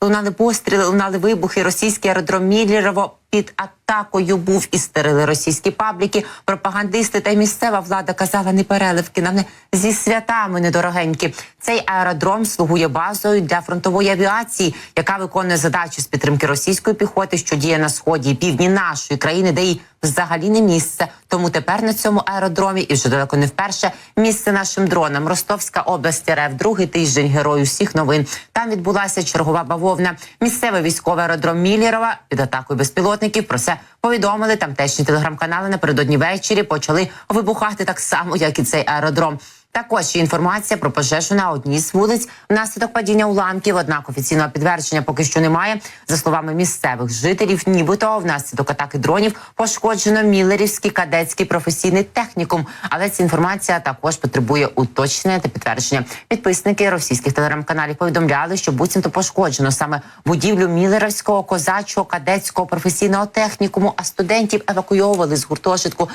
лунали постріли, лунали вибухи. Російський аеродром Міллєрово під атакою був і стерили російські пабліки. Пропагандисти та місцева влада казала не переливки, нам не зі святами недорогенькі. Цей аеродром слугує базою для фронтової авіації, яка виконує задачу з підтримки російської піхоти, що діє на сході і півдні нашої країни, де їй взагалі не місце. Тому тепер на цьому аеродромі і вже далеко не вперше місце нашим дронам. Ростовська область РФ, другий тиждень герою всіх новин. Там відбулася чергова бавовна. Місцевий військовий аеродром Міллєрова під атакою безпілотників. Про це повідомили тамтешні телеграм-канали. Напередодні ввечері почали вибухати так само, як і цей аеродром. Також є інформація про пожежу на одній з вулиць внаслідок падіння уламків. Однак офіційного підтвердження поки що немає. За словами місцевих жителів, нібито внаслідок атаки дронів пошкоджено Міллерівський кадетський професійний технікум. Але ця інформація також потребує уточнення та підтвердження. Підписники російських телеграм-каналів повідомляли, що буцімто пошкоджено саме будівлю Міллерівського козачого кадетського професійного технікуму. А студентів евакуйовували з гуртожитку